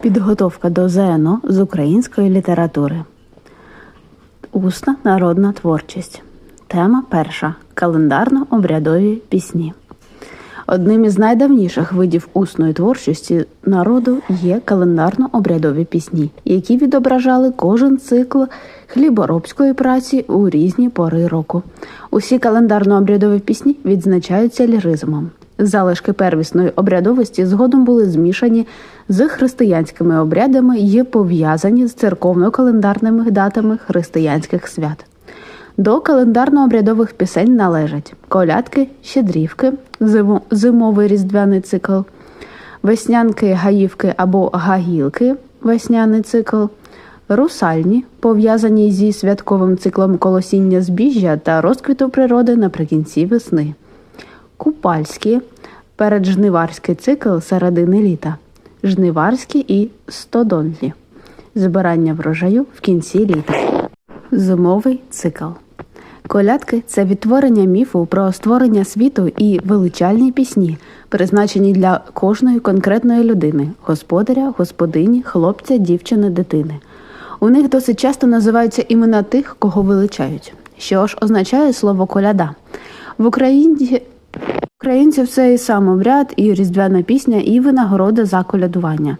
Підготовка до ЗНО з української літератури. Усна народна творчість. Тема перша. Календарно-обрядові пісні. Одним із найдавніших видів усної творчості народу є календарно-обрядові пісні, які відображали кожен цикл хліборобської праці у різні пори року. Усі календарно-обрядові пісні відзначаються ліризмом. Залишки первісної обрядовості згодом були змішані з християнськими обрядами і пов'язані з церковно-календарними датами християнських свят. До календарно-обрядових пісень належать колядки, щедрівки, зимовий різдвяний цикл, веснянки, гаївки або гагілки, весняний цикл, русальні, пов'язані зі святковим циклом колосіння збіжжя та розквіту природи наприкінці весни, купальські, переджниварський цикл середини літа, жниварські і стодонлі, збирання врожаю в кінці літа. Зимовий цикл. Колядки це відтворення міфу про створення світу і величальні пісні, призначені для кожної конкретної людини господаря, господині, хлопця, дівчини, дитини. У них досить часто називаються імена тих, кого величають. Що ж означає слово коляда? В Україні Українців це і сам обряд, і різдвяна пісня, і винагорода за колядування.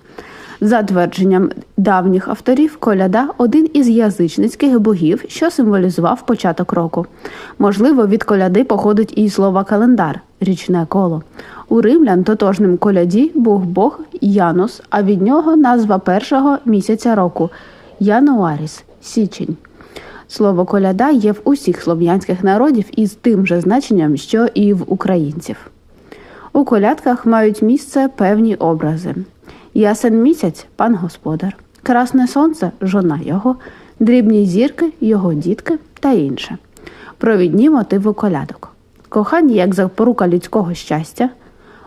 За твердженням давніх авторів, коляда один із язичницьких богів, що символізував початок року. Можливо, від коляди походить і слово календар річне коло. У римлян тотожним коляді був бог Янус, а від нього назва першого місяця року Януаріс січень. Слово коляда є в усіх слов'янських народів із тим же значенням, що і в українців. У колядках мають місце певні образи. Ясен місяць пан господар, красне сонце жона його, дрібні зірки, його дітки та інше. Провідні мотиви колядок. Кохання як запорука людського щастя,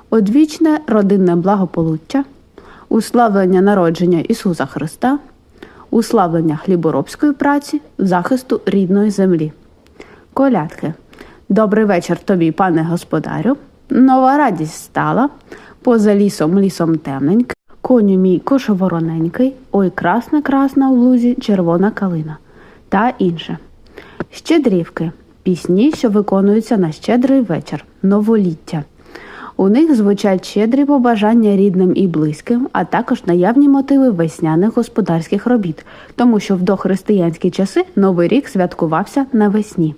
одвічне родинне благополуття, уславлення народження Ісуса Христа, уславлення хліборобської праці, захисту рідної землі. Колядки. Добрий вечір тобі, пане господарю. Нова радість стала. Поза лісом лісом темненька. Коню мій кошовороненький, ой красна красна у лузі, червона калина та інше. Щедрівки пісні, що виконуються на щедрий вечір, новоліття. У них звучать щедрі побажання рідним і близьким, а також наявні мотиви весняних господарських робіт, тому що в дохристиянські часи Новий рік святкувався навесні.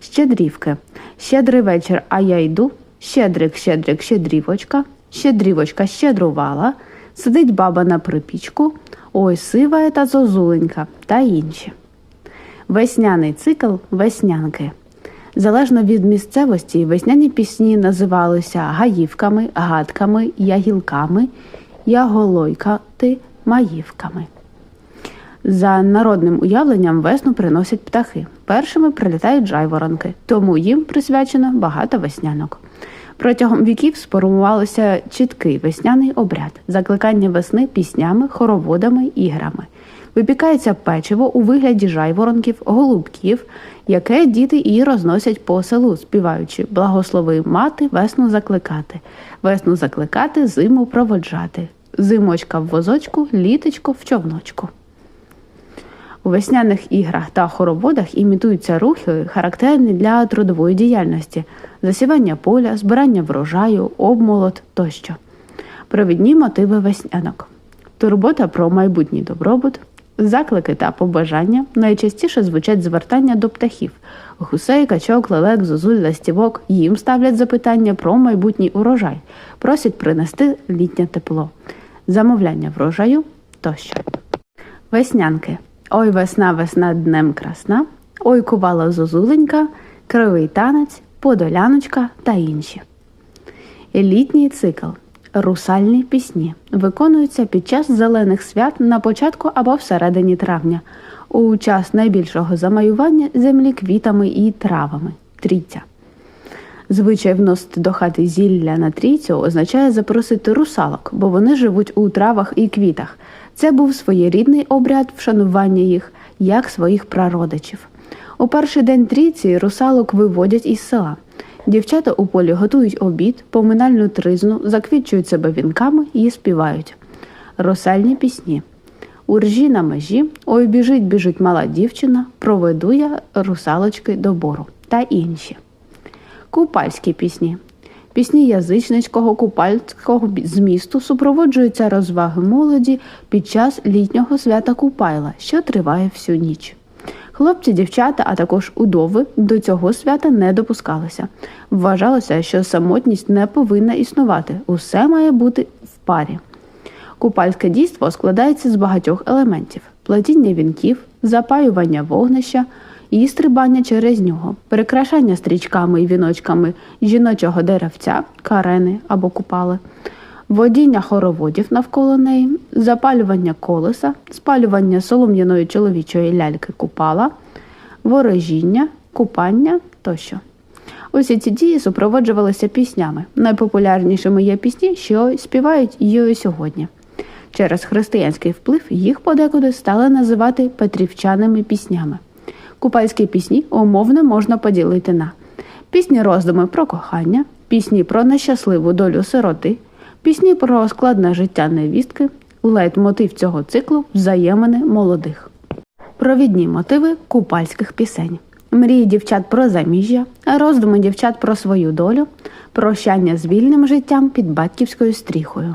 Щедрівки. Щедрий вечір, а я йду. Щедрик, щедрик, щедрівочка, щедрівочка щедрувала, сидить баба на припічку, ой сива та зозуленька та інші. Весняний цикл веснянки. Залежно від місцевості, весняні пісні називалися гаївками, гадками, ягілками, яголойкати, маївками. За народним уявленням весну приносять птахи. Першими прилітають жайворонки, тому їм присвячено багато веснянок. Протягом віків сформувалося чіткий весняний обряд, закликання весни піснями, хороводами, іграми. Випікається печиво у вигляді жайворонків, голубків, яке діти і розносять по селу, співаючи Благослови мати, весну закликати, весну закликати, зиму проводжати, зимочка в возочку, літочко в човночку. У весняних іграх та хороводах імітуються рухи, характерні для трудової діяльності, засівання поля, збирання врожаю, обмолот тощо. Провідні мотиви веснянок. Турбота про майбутній добробут, заклики та побажання найчастіше звучать звертання до птахів гусей, качок, лелек, зозуль, ластівок. Їм ставлять запитання про майбутній урожай, просять принести літнє тепло, замовляння врожаю тощо. Веснянки. Ой весна, весна днем красна, ой кувала зозуленька, кривий танець, подоляночка та інші. Літній цикл. Русальні пісні виконуються під час зелених свят на початку або всередині травня, у час найбільшого замаювання землі квітами і травами трійця. Звичай вносити до хати зілля на трійцю означає запросити русалок, бо вони живуть у травах і квітах. Це був своєрідний обряд вшанування їх, як своїх прародичів. У перший день трійці русалок виводять із села. Дівчата у полі готують обід, поминальну тризну, заквітчують себе вінками і співають. русальні пісні. У ржі на межі, ой біжить, біжить мала дівчина, проведу я русалочки до бору та інші. Купальські пісні. Пісні язичницького купальського змісту супроводжуються розваги молоді під час літнього свята Купайла, що триває всю ніч. Хлопці, дівчата, а також удови до цього свята не допускалися. Вважалося, що самотність не повинна існувати, усе має бути в парі. Купальське дійство складається з багатьох елементів: плетіння вінків, запаювання вогнища і стрибання через нього, перекрашання стрічками і віночками жіночого деревця, карени або купали, водіння хороводів навколо неї, запалювання колеса, спалювання солом'яної чоловічої ляльки купала, ворожіння, купання тощо. Усі ці дії супроводжувалися піснями. Найпопулярнішими є пісні, що співають і сьогодні. Через християнський вплив їх подекуди стали називати петрівчаними піснями. Купальські пісні умовно можна поділити на пісні роздуми про кохання, пісні про нещасливу долю сироти, пісні про складне життя невістки, лейтмотив цього циклу взаємини молодих. Провідні мотиви купальських пісень. Мрії дівчат про заміжжя, роздуми дівчат про свою долю, прощання з вільним життям під батьківською стріхою.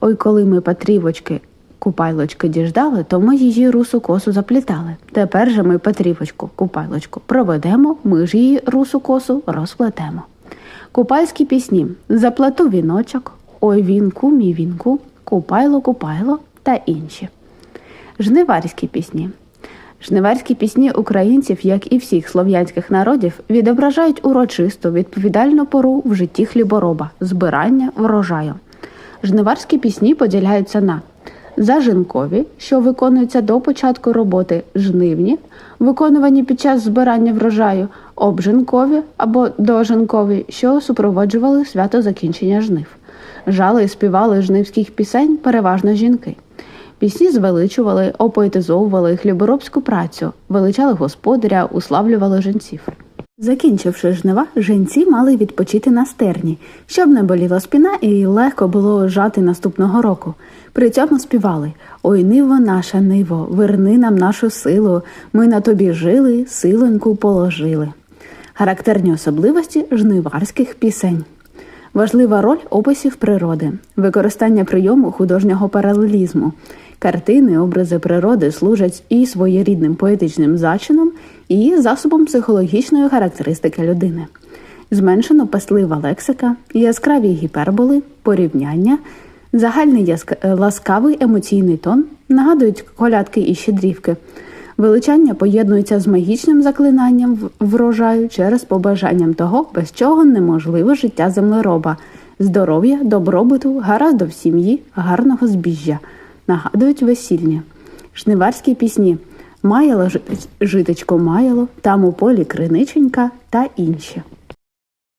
Ой, коли ми Петрівочки купайлочки діждали, то ми її русу косу заплітали. Тепер же ми Петрівочку купайлочку проведемо, ми ж її русу косу розплетемо. Купальські пісні Заплату віночок, Ой вінку, мій вінку, Купайло, купайло та інші. Жниварські пісні. Жниварські пісні українців, як і всіх слов'янських народів, відображають урочисту відповідальну пору в житті хлібороба, збирання врожаю. Жниварські пісні поділяються на зажинкові, що виконуються до початку роботи, жнивні, виконувані під час збирання врожаю, обжинкові або дожинкові, що супроводжували свято закінчення жнив. Жали і співали жнивських пісень переважно жінки. Пісні звеличували, опоетизовували хліборобську працю, величали господаря, уславлювали жінців. Закінчивши жнива, жінці мали відпочити на стерні, щоб не боліла спіна і легко було жати наступного року. При цьому співали Ой, ниво наша ниво, верни нам нашу силу, ми на тобі жили, силоньку положили. Характерні особливості жниварських пісень. Важлива роль описів природи, використання прийому художнього паралелізму. Картини, образи природи служать і своєрідним поетичним зачином, і засобом психологічної характеристики людини. Зменшено паслива лексика, яскраві гіперболи, порівняння, загальний яска- ласкавий емоційний тон нагадують колядки і щедрівки. Величання поєднується з магічним заклинанням врожаю через побажанням того, без чого неможливе життя землероба, здоров'я, добробуту, гаразду в сім'ї, гарного збіжжя, нагадують весільня. Жниварські пісні Маяло житочко маяло, там у полі криниченька та інші.